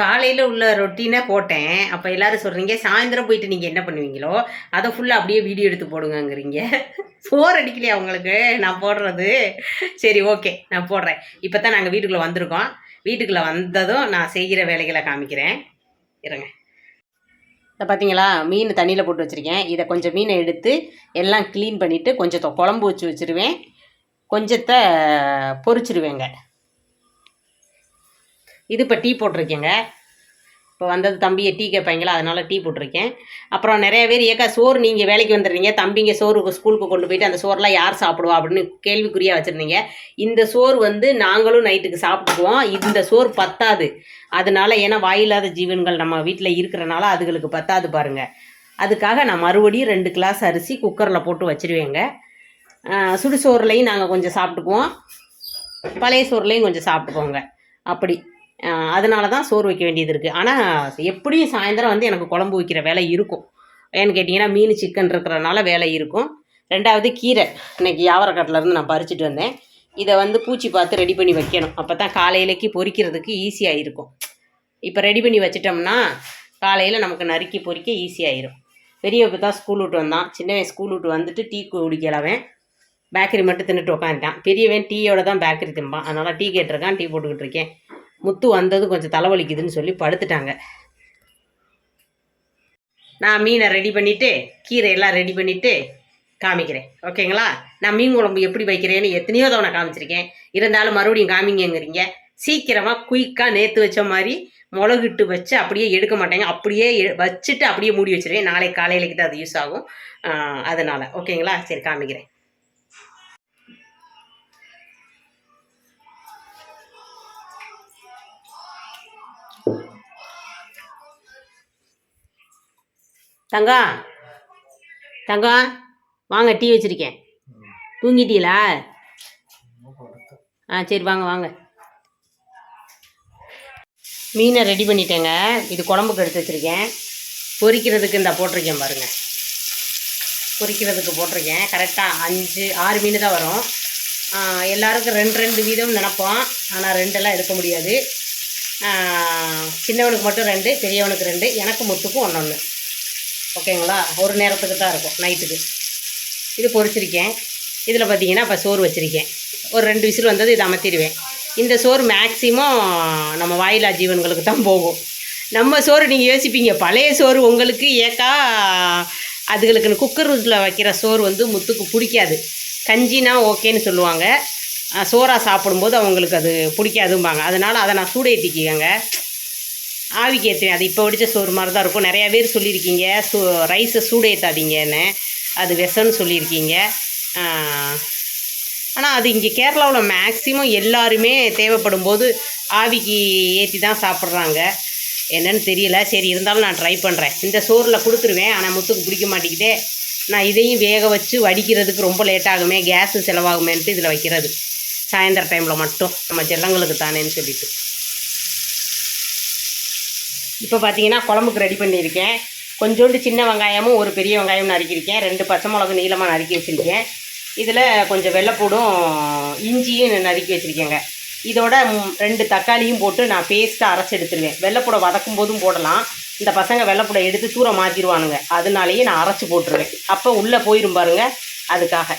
காலையில் உள்ள ரொட்டீனை போட்டேன். அப்போ எல்லாரும் சொல்கிறீங்க சாயந்தரம் போயிட்டு நீங்கள் என்ன பண்ணுவீங்களோ அதை ஃபுல்லாக அப்படியே வீடியோ எடுத்து போடுங்கங்கிறீங்க. ஃபோர் அடிக்கலையா உங்களுக்கு? நான் போடுறது. சரி ஓகே நான் போடுறேன். இப்போ தான் நாங்கள் வீட்டுக்குள்ளே வந்திருக்கோம். வீட்டுக்குள்ளே வந்ததும் நான் செய்கிற வேலைகளை காமிக்கிறேன். இருங்க. இதை பார்த்தீங்களா மீன் தண்ணியில் போட்டு வச்சுருக்கேன். இதை கொஞ்சம் மீனை எடுத்து எல்லாம் க்ளீன் பண்ணிவிட்டு கொஞ்சம் குழம்பு வச்சு வச்சுருவேன். கொஞ்சத்தை பொறிச்சிருவேங்க இது இப்போ டீ போட்டிருக்கேங்க. இப்போ வந்தது தம்பியை டீ கேட்பாங்களா அதனால் டீ போட்டிருக்கேன். அப்புறம் நிறைய பேர் ஏக்கா சோறு நீங்கள் வேலைக்கு வந்துடுறீங்க. தம்பிங்க சோறு ஸ்கூலுக்கு கொண்டு போயிட்டு அந்த சோறுலாம் யார் சாப்பிடுவா அப்படின்னு கேள்விக்குறியாக வச்சுருந்தீங்க. இந்த சோறு வந்து நாங்களும் நைட்டுக்கு சாப்பிட்டுக்குவோம். இந்த சோறு பத்தாது. அதனால ஏன்னா வாயில்லாத ஜீவன்கள் நம்ம வீட்டில் இருக்கிறனால அதுகளுக்கு பத்தாது பாருங்கள் அதுக்காக நான் மறுபடியும் ரெண்டு கிளாஸ் அரிசி குக்கரில் போட்டு வச்சிருவேங்க. சுடுசோறுலையும் நாங்கள் கொஞ்சம் சாப்பிட்டுக்குவோம். பழைய சோறுலையும் கொஞ்சம் சாப்பிட்டுக்கோங்க. அப்படி. அதனால தான் சோறு வைக்க வேண்டியது இருக்குது ஆனால் எப்படியும் சாயந்தரம் வந்து எனக்கு குழம்பு வைக்கிற வேலை இருக்கும். ஏன்னு கேட்டிங்கன்னா மீன் சிக்கன் இருக்கிறனால வேலை இருக்கும். ரெண்டாவது கீரை. இன்றைக்கி இருந்து நான் பறிச்சுட்டு வந்தேன். இதை வந்து பூச்சி பார்த்து ரெடி பண்ணி வைக்கணும். அப்போ தான் காலையிலக்கு பொறிக்கிறதுக்கு ஈஸியாக இருக்கும் இப்போ ரெடி பண்ணி வச்சிட்டோம்னா காலையில் நமக்கு நறுக்கி பொறிக்க ஈஸியாயிரும் பெரிய இப்போ தான் ஸ்கூல் விட்டு வந்தான். சின்னவன் ஸ்கூல் விட்டு வந்துட்டு டீ குடிக்கலவன். பேக்கரி மட்டும் தின்னுட்டு உட்காந்துட்டான் பெரியவன் டீயோட தான் பேக்கரி திம்பான் அதனால் டீ கேட்டிருக்கான் டீ போட்டுக்கிட்டு இருக்கேன். முத்து வந்தது கொஞ்சம் தலைவலிக்குதுன்னு சொல்லி படுத்துட்டாங்க. நான் மீனை ரெடி பண்ணிவிட்டு கீரை எல்லாம் ரெடி பண்ணிவிட்டு காமிக்கிறேன். ஓகேங்களா? நான் மீன் குழம்பு எப்படி வைக்கிறேன்னு எத்தனையோ தவணை காமிச்சிருக்கேன். இருந்தாலும் மறுபடியும் காமிங்கங்கிறீங்க. சீக்கிரமாக குயிக்காக நேற்று வச்ச மாதிரி மிளகிட்டு வச்சு அப்படியே எடுக்க மாட்டேங்க. அப்படியே எ- வச்சுட்டு அப்படியே மூடி வச்சிருவேன். நாளைக்கு காலையிலக்கு தான் அது யூஸ் ஆகும். அதனால். ஓகேங்களா? சரி காமிக்கிறேன். தங்கம் தங்கம் வாங்க டீ வச்சுருக்கேன். தூங்கிட்டீங்களா? ஆ சரி வாங்க வாங்க. மீனை ரெடி பண்ணிட்டேங்க. இது குழம்புக்கு எடுத்து வச்சுருக்கேன். பொரிக்கிறதுக்கு இந்த போட்டிருக்கேன் பாருங்கள் பொரிக்கிறதுக்கு போட்டிருக்கேன். கரெக்டாக அஞ்சு ஆறு மீன் தான் வரும். எல்லாருக்கும் ரெண்டு ரெண்டு வீதம் நினைப்போம். ஆனால் ரெண்டெல்லாம் எடுக்க முடியாது. சின்னவனுக்கு மட்டும் ரெண்டு பெரியவனுக்கு ரெண்டு எனக்கு மொத்துக்கும் ஒன்று ஒன்று ஓகேங்களா? ஒரு நேரத்துக்கு தான் இருக்கும் நைட்டுக்கு. இது பொறிச்சிருக்கேன் இதில் பார்த்தீங்கன்னா இப்போ சோறு வச்சுருக்கேன். ஒரு ரெண்டு விசில் வந்தது இதை அமர்த்திடுவேன் இந்த சோறு மேக்ஸிமம் நம்ம வாயிலா ஜீவன்களுக்கு தான் போகும். நம்ம சோறு நீங்கள் யோசிப்பீங்க பழைய சோறு உங்களுக்கு ஏக்கா அதுகளுக்கு குக்கரில் வைக்கிற சோறு வந்து முத்துக்கு பிடிக்காது. கஞ்சினா ஓகேன்னு சொல்லுவாங்க. சோறாக சாப்பிடும்போது அவங்களுக்கு அது பிடிக்காதும்பாங்க. அதனால் அதை நான் சூடேற்றிக்கங்க ஆவிக்கு ஏற்றுவேன் அது இப்போ வடித்த சோறு மாதிரி தான் இருக்கும். நிறையா பேர் சொல்லியிருக்கீங்க சூ ரைஸை சூடேற்றாதீங்கன்னு அது விஷம்னு சொல்லியிருக்கீங்க. ஆனால் அது இங்கே கேரளாவில் மேக்ஸிமம் எல்லாருமே தேவைப்படும் போது ஆவிக்கு ஏற்றி தான் சாப்பிட்றாங்க. என்னன்னு தெரியல. சரி இருந்தாலும் நான் ட்ரை பண்ணுறேன் இந்த சோறில் கொடுத்துருவேன். ஆனால் முத்துக்கு பிடிக்க மாட்டேங்குதே. நான் இதையும் வேக வச்சு வடிக்கிறதுக்கு ரொம்ப லேட் ஆகுமே. கேஸு செலவாகுமேன்ட்டு இதில் வைக்கிறது. சாயந்தர டைமில் மட்டும். நம்ம செல்லங்களுக்கு தானேன்னு சொல்லிட்டு. இப்போ பார்த்தீங்கன்னா குழம்புக்கு ரெடி பண்ணியிருக்கேன். கொஞ்சோண்டு சின்ன வெங்காயமும் ஒரு பெரிய வெங்காயம் நறுக்கியிருக்கேன். ரெண்டு பச்சை மிளகு நீளமாக நறுக்கி வச்சுருக்கேன். இதில் கொஞ்சம் வெள்ளைப்பூடும் இஞ்சியும் நறுக்கி வச்சுருக்கேங்க. இதோட ரெண்டு தக்காளியும் போட்டு நான் பேஸ்ட்டாக அரைச்சி எடுத்துருவேன். வெள்ளைப்பூடை வதக்கும் போதும் போடலாம். இந்த பசங்க வெள்ளைப்பூடை எடுத்து தூரம் மாற்றிடுவானுங்க அதனாலேயே நான் அரைச்சி போட்டுருவேன். அப்போ உள்ளே போயிரும் பாருங்க அதுக்காக.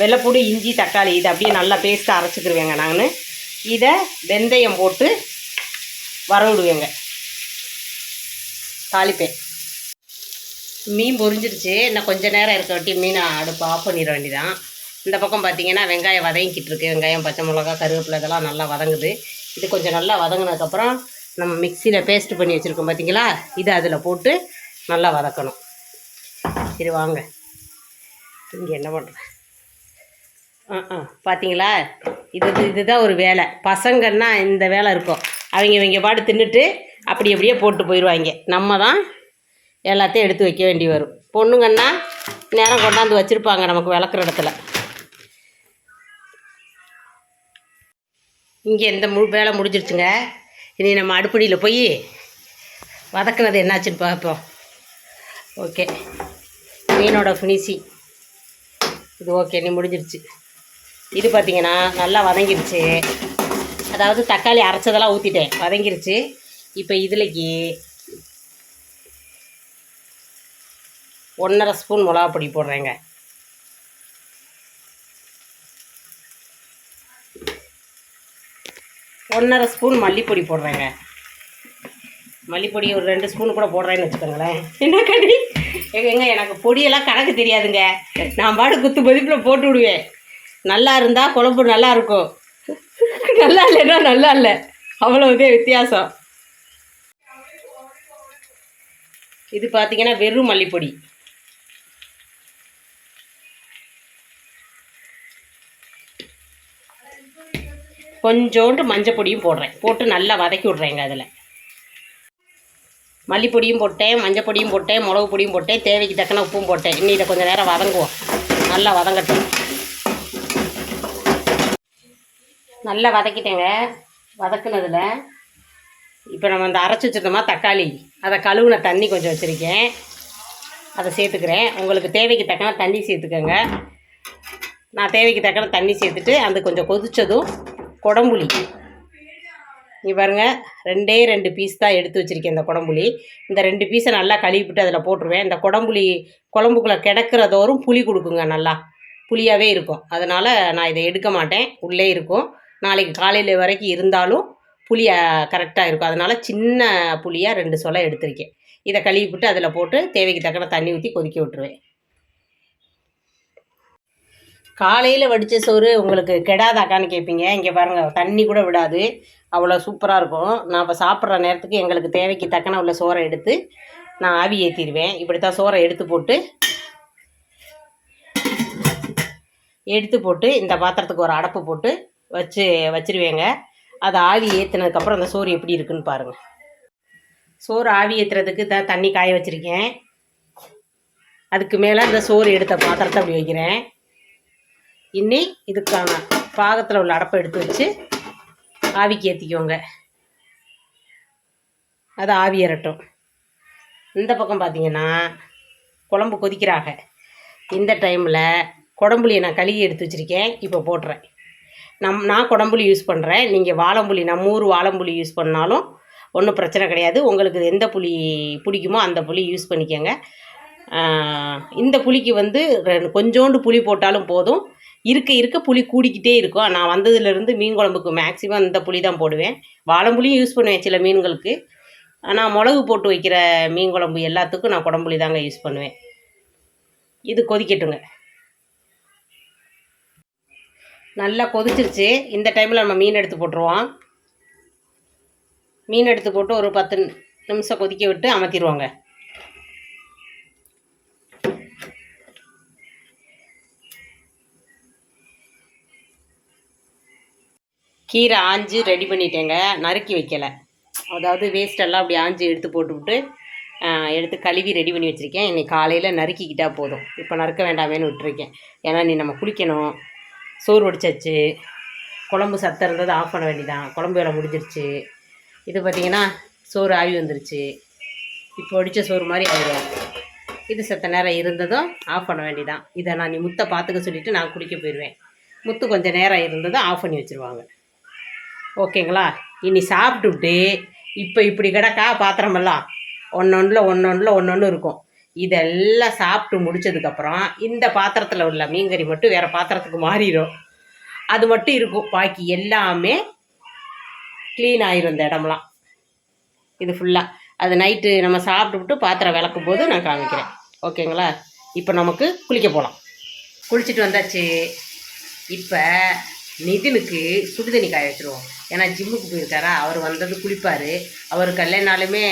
வெள்ளைப்பூடு இஞ்சி தக்காளி இதை அப்படியே நல்லா பேஸ்ட்டாக அரைச்சிக்கிருவேங்க நான். இதை வெந்தயம் போட்டு வரவிடுவேங்க தாளிப்பேன். மீன் பொரிஞ்சிருச்சு. இன்னும் கொஞ்சம் நேரம் இருக்க வட்டி மீனை அடுப்பு ஆஃப் பண்ணிட வேண்டிதான். இந்த பக்கம் பார்த்தீங்கன்னா வெங்காயம் வதங்கிக்கிட்டு இருக்கு. வெங்காயம் பச்சை மிளகா கருவேப்பிலை இதெல்லாம் நல்லா வதங்குது. இது கொஞ்சம் நல்லா வதங்கினதுக்கப்புறம் நம்ம மிக்சியில் பேஸ்ட் பண்ணி வச்சுருக்கோம் பார்த்தீங்களா இதை அதில் போட்டு நல்லா வதக்கணும். சரி வாங்க. இங்கே என்ன பண்ணுறேன் ஆ ஆ பார்த்தீங்களா இது இது- இதுதான் ஒரு வேலை. பசங்கன்னா இந்த வேலை இருக்கும். அவங்க இவங்க பாட்டு தின்னுட்டு அப்படி அப்படியே போட்டு போயிடுவாங்க. நம்ம தான் எல்லாத்தையும் எடுத்து வைக்க வேண்டி வரும். பொண்ணுங்கன்னா நேரம் கொண்டாந்து வச்சுருப்பாங்க நமக்கு விளக்குற இடத்துல. இங்கே இந்த மு வேலை முடிஞ்சிருச்சுங்க. இனி நம்ம அடுப்படியில் போய் வதக்குனது என்னாச்சுன்னு பார்ப்போம். ஓகே. மீனோட ஃபினிஷிங் இது ஓகே நீ முடிஞ்சிருச்சு. இது பார்த்திங்கன்னா நல்லா வதங்கிருச்சு. அதாவது தக்காளி அரைச்சதெல்லாம் ஊற்றிட்டேன் வதங்கிருச்சு. இப்போ இதுலக்கு ஒன்றரை ஸ்பூன் மிளகா பொடி போடுறேங்க. ஒன்றரை ஸ்பூன் மல்லிப்பொடி போடுறேங்க. மல்லிப்பொடி ஒரு ரெண்டு ஸ்பூன் கூட போடுறேன்னு வச்சுக்கோங்களேன். என்ன கடி எங்க எனக்கு பொடியெல்லாம் கணக்கு தெரியாதுங்க. நான் பாடு குத்து மதிப்பில் போட்டு விடுவேன். நல்லா இருந்தால் குழம்பு நல்லா இருக்கும். நல்லா இல்லைன்னா நல்லா இல்லை. அவ்வளோதே வித்தியாசம். இது பார்த்தீங்கன்னா வெறும் மல்லிப்பொடி. கொஞ்சோண்டு மஞ்சள் பொடியும் போடுறேன். போட்டு நல்லா வதக்கி விட்றேங்க அதில். மல்லிப்பொடியும் போட்டேன் மஞ்சள் பொடியும் போட்டேன் மிளகு பொடியும் போட்டேன் தேவைக்கு தக்கன உப்பும் போட்டேன். இன்னும் இதை கொஞ்சம் நேரம் வதங்குவோம். நல்லா வதங்கட்டும். நல்லா வதக்கிட்டேங்க. வதக்குனதில் இப்போ நம்ம அந்த அரைச்சி வச்சுருந்தோமா தக்காளி. அதை கழுவுன தண்ணி கொஞ்சம் வச்சுருக்கேன். அதை சேர்த்துக்கிறேன். உங்களுக்கு தேவைக்கு தக்கன தண்ணி சேர்த்துக்கோங்க. நான் தேவைக்கு தக்கன தண்ணி சேர்த்துட்டு அது கொஞ்சம் கொதித்ததும் குடம்புளி. நீ பாருங்க ரெண்டே ரெண்டு பீஸ் தான் எடுத்து வச்சுருக்கேன் இந்த குடம்புளி. இந்த ரெண்டு பீஸை நல்லா கழுவிட்டு அதில் போட்டுருவேன். இந்த குடம்புளி குழம்புக்குள்ளே கிடக்கிறதோறும் புளி கொடுக்குங்க நல்லா. புளியாகவே இருக்கும். அதனால் நான் இதை எடுக்க மாட்டேன். உள்ளே இருக்கும். நாளைக்கு காலையில் வரைக்கும் இருந்தாலும் புளி கரெக்டாக இருக்கும். அதனால் சின்ன புளியாக ரெண்டு சொலை எடுத்திருக்கேன். இதை கழுவி விட்டு அதில் போட்டு தேவைக்கு தக்கன தண்ணி ஊற்றி கொதிக்க விட்டுருவேன். காலையில் வடித்த சோறு உங்களுக்கு கெடாதாக்கான்னு கேட்பீங்க இங்கே பாருங்கள் தண்ணி கூட விடாது. அவ்வளோ சூப்பராக இருக்கும். நான் இப்போ சாப்பிட்ற நேரத்துக்கு எங்களுக்கு தேவைக்கு தக்கன உள்ள சோறை எடுத்து நான் ஆவி ஏற்றிடுவேன் இப்படி தான் சோறை எடுத்து போட்டு எடுத்து போட்டு இந்த பாத்திரத்துக்கு ஒரு அடப்பு போட்டு வச்சு வச்சிருவேங்க. அதை ஆவி ஏற்றினதுக்கப்புறம் அந்த சோறு எப்படி இருக்குன்னு பாருங்கள் சோறு ஆவி ஏற்றுறதுக்கு த தண்ணி காய வச்சுருக்கேன். அதுக்கு மேலே இந்த சோறு எடுத்த பாத்திரத்தை அப்படி வைக்கிறேன். இன்னி இதுக்கான பாகத்தில் உள்ள அடப்பை எடுத்து வச்சு ஆவிக்கு ஏற்றிக்கோங்க அது ஆவி ஏறட்டும். இந்த பக்கம் பார்த்தீங்கன்னா குழம்பு கொதிக்கிறாங்க இந்த டைமில் குடம்புளியை நான் கழுகி எடுத்து வச்சுருக்கேன். இப்போ போட்டுறேன். நம் நான் குடம்புளி யூஸ் பண்ணுறேன் நீங்கள் வாழம்புளி நம்ம ஊர் வாழம்புளி யூஸ் பண்ணாலும் ஒன்றும் பிரச்சனை கிடையாது. உங்களுக்கு எந்த புளி பிடிக்குமோ அந்த புளி யூஸ் பண்ணிக்கோங்க. இந்த புளிக்கு வந்து கொஞ்சோண்டு புளி போட்டாலும் போதும். இருக்க இருக்க புளி கூடிக்கிட்டே இருக்கும். நான் வந்ததுலேருந்து மீன் குழம்புக்கு மேக்ஸிமம் இந்த புளி தான் போடுவேன். வாழம்புளியும் யூஸ் பண்ணுவேன் சில மீன்களுக்கு. ஆனால் மிளகு போட்டு வைக்கிற மீன் குழம்பு எல்லாத்துக்கும் நான் குடம்புளி தாங்க யூஸ் பண்ணுவேன். இது கொதிக்கட்டுங்க. நல்லா கொதிச்சிருச்சு. இந்த டைமில் நம்ம மீன் எடுத்து போட்டுருவோம். மீன் எடுத்து போட்டு ஒரு பத்து நிமிஷம் கொதிக்க விட்டு அமர்த்திடுவாங்க கீரை ஆஞ்சு ரெடி பண்ணிட்டேங்க. நறுக்கி வைக்கலை. அதாவது வேஸ்டெல்லாம் அப்படி ஆஞ்சு எடுத்து போட்டுவிட்டு எடுத்து கழுவி ரெடி பண்ணி வச்சுருக்கேன். இன்றைக்கி காலையில் நறுக்கிக்கிட்டால் போதும். இப்போ நறுக்க வேண்டாமேன்னு விட்டுருக்கேன். ஏன்னா நீ நம்ம குளிக்கணும். சோறு வடிச்சாச்சு. குழம்பு சத்தம் இருந்தது ஆஃப் பண்ண வேண்டிதான். குழம்பு வேலை முடிஞ்சிருச்சு. இது பார்த்திங்கன்னா சோறு ஆவி வந்துருச்சு. இப்போ வடித்த சோறு மாதிரி ஆயிடும் இது சத்த நேரம் இருந்ததும் ஆஃப் பண்ண வேண்டிதான். இதை நான் நீ முத்தை பார்த்துக்க சொல்லிவிட்டு நான் குடிக்க போயிடுவேன் முத்து கொஞ்சம் நேரம் இருந்ததும் ஆஃப் பண்ணி வச்சுருவாங்க. ஓகேங்களா? இனி சாப்பிட்டுட்டு இப்போ இப்படி கிடக்கா பாத்திரமெல்லாம்? ஒன்றொன்றில் ஒன்று ஒன்று இருக்கும். இதெல்லாம் சாப்பிட்டு முடிச்சதுக்கப்புறம் இந்த பாத்திரத்தில் உள்ள மீன்கறி மட்டும் வேறு பாத்திரத்துக்கு மாறிடும். அது மட்டும் இருக்கும். பாக்கி எல்லாமே க்ளீன் ஆயிரும் இந்த இடம்லாம். இது ஃபுல்லாக அது நைட்டு நம்ம சாப்பிட்டுவிட்டு பாத்திரம் விளக்கும் போது நான் காமிக்கிறேன். ஓகேங்களா? இப்போ நமக்கு குளிக்க போகலாம் குளிச்சுட்டு வந்தாச்சு. இப்போ நிதினுக்கு சுடுதண்ணி காய வச்சுருவோம். ஏன்னா ஜிம்முக்கு போயிருக்காரா? அவர் வந்தது குளிப்பார். அவர் கல்யாணாலுமே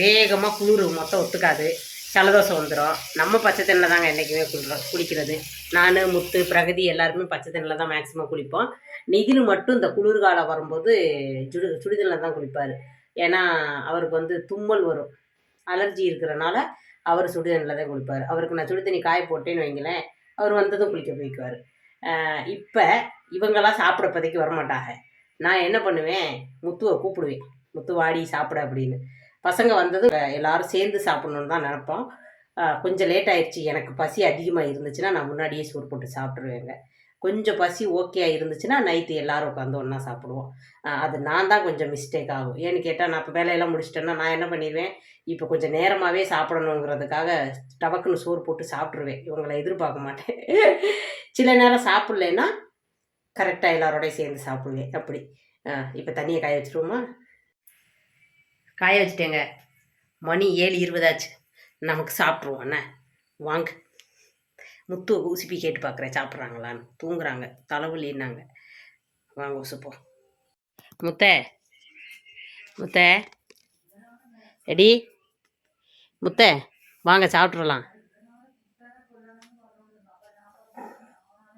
வேகமாக குளிர். மொத்தம் ஒத்துக்காது. ஜலதோஷம் வந்துடும் நம்ம பச்சை தண்ணியில் தாங்க என்றைக்குமே குளிக்கிறோம் குளிக்கிறது நான் முத்து பிரகதி எல்லாருமே பச்சை தண்ணியில் தான் மேக்ஸிமம் குளிப்போம். நிகில் மட்டும் இந்த குளிர்காலம் வரும்போது சுடு சுடுதண்ணில் தான் குளிப்பார். ஏன்னா அவருக்கு வந்து தும்மல் வரும். அலர்ஜி இருக்கிறனால அவர் சுடுதண்ணில் தான் குளிப்பார். அவருக்கு நான் சுடு தண்ணி காய போட்டேன்னு வைங்களேன் அவர் வந்ததும் குளிக்க போய்க்குவார். இப்போ இவங்கெல்லாம் சாப்பிட இப்போதைக்கு வரமாட்டாங்க. நான் என்ன பண்ணுவேன்? முத்துவை கூப்பிடுவேன். முத்து வாடி சாப்பிட அப்படின்னு. பசங்க வந்தது எல்லாரும் சேர்ந்து சாப்பிட்ணுன்னு தான் நினப்போம். கொஞ்சம் லேட் ஆயிடுச்சு. எனக்கு பசி அதிகமாக இருந்துச்சுன்னா நான் முன்னாடியே சோறு போட்டு சாப்பிட்ருவேங்க கொஞ்சம் பசி ஓகேயாக இருந்துச்சுன்னா நைட்டு எல்லாரும் உட்காந்து ஒன்றா சாப்பிடுவோம். அது நான் தான் கொஞ்சம் மிஸ்டேக் ஆகும். ஏன்னு கேட்டால் நான் இப்போ வேலையெல்லாம் முடிச்சிட்டேன்னா நான் என்ன பண்ணிடுவேன்? இப்போ கொஞ்சம் நேரமாகவே சாப்பிடணுங்கிறதுக்காக டபக்குன்னு சோறு போட்டு சாப்பிட்ருவேன் இவங்களை எதிர்பார்க்க மாட்டேன். சில நேரம் சாப்பிட்லன்னா கரெக்டாக எல்லாரோடையும் சேர்ந்து சாப்பிடுவேன். அப்படி. இப்போ தண்ணியை காய வச்சுருவோமா? காய வச்சுட்டேங்க. மணி ஏழு இருபதாச்சு. நமக்கு சாப்பிட்ருவோம் என்ன வாங்க. முத்து ஊசிப்பி கேட்டு பார்க்குறேன் சாப்பிட்றாங்களான்னு. தூங்குறாங்க. தலைவலின்னாங்க வாங்க உசுப்போம் முத்த. முத்த. எடி. முத்த வாங்க சாப்பிட்றலாம்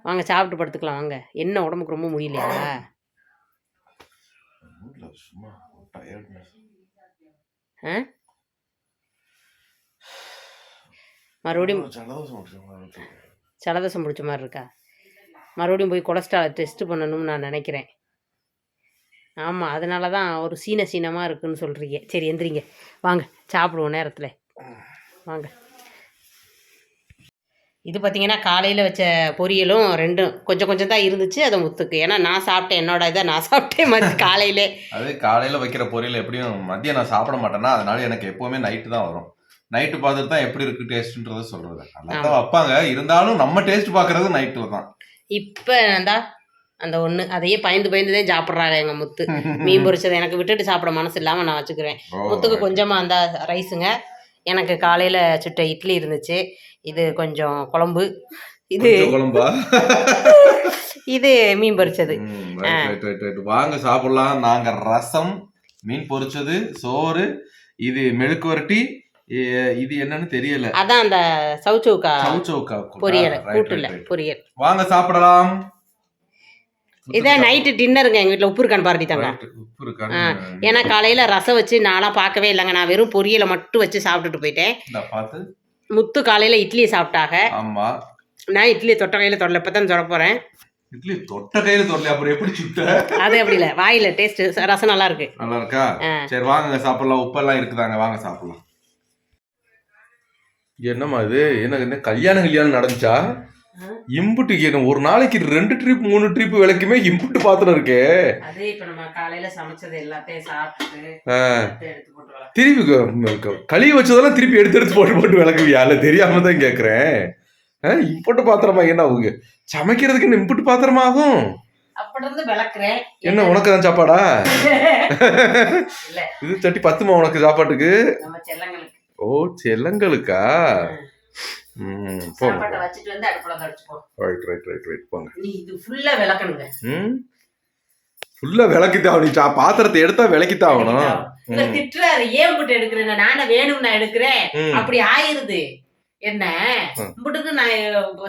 வாங்க சாப்பிட்டு படுத்துக்கலாம் வாங்க. என்ன உடம்புக்கு ரொம்ப முடியலையா இல்ல, சும்மா tiredness. ஆ மறுபடியும். ஜலதோஷம் பிடிச்ச மாதிரி இருக்கா. மறுபடியும் போய் கொலஸ்ட்ரால் டெஸ்ட் பண்ணணும்னு நான் நினைக்கிறேன். ஆமாம் அதனால தான் ஒரு சீன சீனமாக இருக்குன்னு சொல்கிறீங்க சரி எந்திரிங்க. வாங்க சாப்பிடுவோம் நேரத்தில். வாங்க. இது பார்த்தீங்கன்னா காலையில் வச்ச பொரியலும் ரெண்டும் கொஞ்சம் கொஞ்சம் தான் இருந்துச்சு அது முத்துக்கு. ஏன்னா நான் சாப்பிட்டேன் என்னோட இதை நான் சாப்பிட்டேன் மதிய காலையிலே. அது காலையில வைக்கிற பொரியல் எப்படியும் மதியம் நான் சாப்பிட மாட்டேன்னா அதனால எனக்கு எப்பவுமே நைட்டு தான் வரும். நைட்டு பார்த்துட்டு தான் எப்படி இருக்கு டேஸ்ட்ன்றத சொல்றது. நல்லா வைப்பாங்க. இருந்தாலும் நம்ம டேஸ்ட் பார்க்கறது நைட்டுல தான். இப்போ தான் அந்த ஒன்று அதையே பயந்து பயந்து தான் சாப்பிட்றாங்க எங்கள் முத்து. மீன் பொரிச்சதை எனக்கு விட்டுட்டு சாப்பிட மனசு இல்லாமல் நான் வச்சுக்கிறேன். முத்துக்கு கொஞ்சமாக அந்த ரைஸுங்க. எனக்கு காலையில் சுட்ட இட்லி இருந்துச்சு. இது கொஞ்சம் குழம்பு. இது குழம்பா? இது மீன் பொரிச்சது. வாங்க சாப்பிடலாம். நாங்க ரசம் மீன் பொரிச்சது சோறு இது மெழுக்கு வரட்டி இது என்னன்னு தெரியல. அதான் அந்த சவுச்சவுக்கா சவுச்சவுக்கா? பொரியல் கூட்டுல. பொரியல். வாங்க சாப்பிடலாம். இதான் நைட்டு டின்னருங்க எங்கள் வீட்டில் உப்பு இருக்கான்னு Right, உப்பு. ஏன்னா காலையில் ரசம் வச்சு நான்லாம் பார்க்கவே இல்லைங்க. நான் வெறும் பொரியலை மட்டும் வச்சு சாப்பிட்டுட்டு போயிட்டேன். பார்த்து. முத்து காலையில் இட்லியை சாப்பிட்டாங்க. ஆமா. நான் இட்லியை தொட்ட கையில் தொடல. இப்போ தான் தொட போகிறேன் இட்லி தொட்ட கையில தொடல அப்புறம் எப்படி சுட்ட? அது அப்படி இல்லை. வாயில் டேஸ்ட் ரசம் நல்லா இருக்கு. நல்லா இருக்கா. சரி வாங்க சாப்பிடலாம். உப்பெல்லாம் இருக்குதாங்க. வாங்க சாப்பிடலாம். என்னம்மா இது? என்ன என்ன கல்யாணம் கல்யாணம் நடந்துச்சா. இம்புட்டு என்ன ஒரு நாளைக்கு ரெண்டு ட்ரிப் மூணு ட்ரிப் விளக்குமே இம்புட்டு பாத்திரம் இருக்கே. அதே இப்போ நம்ம காலையில் சமைச்சது எல்லாத்தையும் சாப்பிட்டு திருப்பி கழுவி வச்சதெல்லாம் திருப்பி எடுத்து எடுத்து போட்டு போட்டு விளக்குவியா? இல்ல தெரியாம தான் கேக்குறேன். இம்புட்டு பாத்திரமா? என்ன அவங்க சமைக்கிறதுக்கு என்ன இம்புட்டு பாத்திரமா ஆகும் என்ன உனக்கு தான் சாப்பாடா? இது சட்டி பத்துமா உனக்கு சாப்பாட்டுக்கு? ஓ செல்லங்களுக்கா? சாப்பாட்டை வச்சுட்டு வந்து அடுப்புல கடிச்சுப்போம் ரைட் ரைட் ரைட் ரைட் போங்க. நீ இது ஃபுல்லா விளக்கணுங்க. ம்? ஃபுல்லா விளக்கித்தான் நீ பாத்திரத்தை எடுத்தா விளக்கித்தான் ஆகணும். இவர். திட்டுறாரு ஏன் போட்டு எடுக்கிறேன் நானே வேணும் நான் எடுக்கிறேன். அப்படி ஆயிருது. என்ன? ம். இப்படிக்கு நான்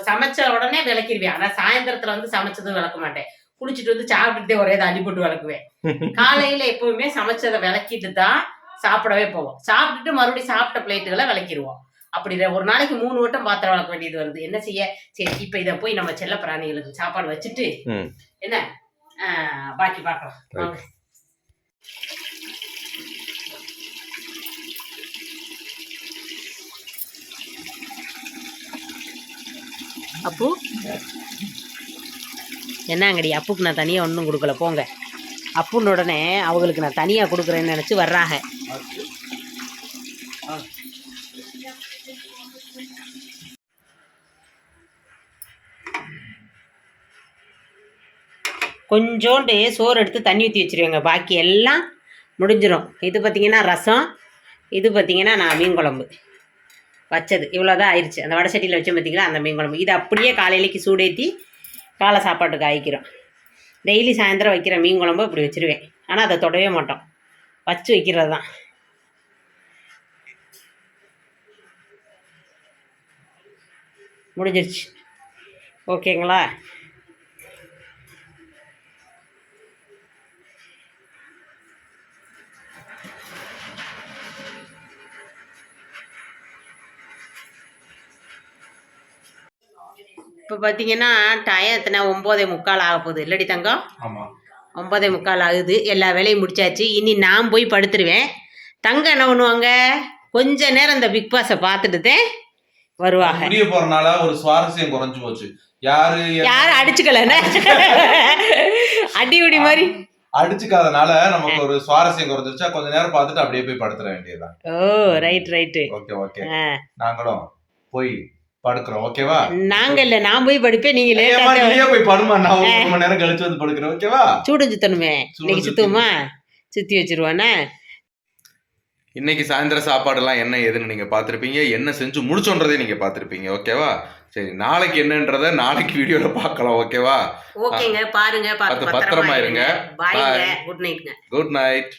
சமைச்ச உடனே விளக்கிடுவேன். ஆனா சாயந்தரத்துல வந்து சமைச்சதும் விளக்க மாட்டேன். குளிச்சுட்டு வந்து சாப்பிட்டுட்டே ஒரே இதை அள்ளி போட்டு விளக்குவேன். காலையில எப்பவுமே சமைச்சதை விளக்கிட்டு தான் சாப்பிடவே போவோம். சாப்பிட்டுட்டு மறுபடியும் சாப்பிட்ட பிளேட்டுகளை விளக்கிடுவோம். அப்படி ஒரு நாளைக்கு மூணு வட்டம் பாத்திரம் விளக்க வேண்டியது வருது. என்ன செய்ய? சரி இப்ப இதை போய் நம்ம செல்ல பிராணிகளுக்கு சாப்பாடு வச்சுட்டு. என்ன? ஆஹ், பாக்கி பார்க்கலாம். அப்பு? என்னங்கடி அப்புக்கு நான் தனியாக ஒன்றும் கொடுக்கல. போங்க. அப்புன்னு உடனே அவங்களுக்கு நான் தனியாக கொடுக்குறேன்னு நினச்சி வர்றாங்க. கொஞ்சோண்டு சோறு எடுத்து தண்ணி ஊற்றி வச்சிருவேங்க. பாக்கி எல்லாம் முடிஞ்சிடும் இது பார்த்தீங்கன்னா ரசம் இது பார்த்திங்கன்னா நான் மீன் குழம்பு. வச்சது. இவ்வளோதான் ஆயிடுச்சு அந்த வடை சட்டியில் வச்சு பார்த்தீங்களா அந்த மீன் குழம்பு. இது அப்படியே காலையிலைக்கு சூடேற்றி காலை சாப்பாட்டுக்கு ஆயிக்கிறோம் டெய்லி சாயந்தரம் வைக்கிற மீன் குழம்பு இப்படி வச்சிருவேன். ஆனால் அதை தொடவே மாட்டோம். வச்சு வைக்கிறது தான் முடிஞ்சிருச்சு. ஓகேங்களா? இப்போ பார்த்தீங்கன்னா டயம் எத்தனை? ஒம்போதே முக்கால் ஆக போகுது. இல்லடி தங்கம்? ஆமா. ஒன்பதே முக்கால் ஆகுது. எல்லா வேலையும் முடிச்சாச்சு. இனி நான் போய் படுத்துருவேன். தங்கம் என்ன பண்ணுவாங்க? கொஞ்ச நேரம் இந்த பிக் பாஸை பார்த்துட்டு வருவாங்க. முடிய போறனால ஒரு சுவாரஸ்யம் குறைஞ்சு போச்சு. யாரு யாரும் அடிச்சுக்கலண்ணே அடி உடி மாதிரி. அடிச்சுக்காதனால நமக்கு ஒரு சுவாரஸ்யம் குறைஞ்சிருச்சா கொஞ்ச நேரம் பார்த்துட்டு அப்படியே போய் படுத்துற வேண்டியதுதான். Oh right right okay okay. நாங்களும் போய் படுக்கிறோம் ஓகேவா நாங்க இல்ல நான் போய் படிப்பேன் நீங்க லேட்டா நீயே போய் படுமா நான் ஒரு மணி நேரம் கழிச்சு வந்து படுக்கிறேன் ஓகேவா சூடு சுத்தணுமே இன்னைக்கு சுத்தி- சுத்துவோமா? சுத்தி வச்சிருவானே இன்னைக்கு சாயந்தர சாப்பாடுலாம் என்ன ஏதுன்னு நீங்க பார்த்திருப்பீங்க. என்ன செஞ்சு முடிச்சோன்றதை நீங்க பார்த்திருப்பீங்க ஓகேவா சரி நாளைக்கு என்னன்றத நாளைக்கு வீடியோல பார்க்கலாம் ஓகேவா ஓகேங்க பாருங்க பார்த்து பத்திரமா இருங்க. Good night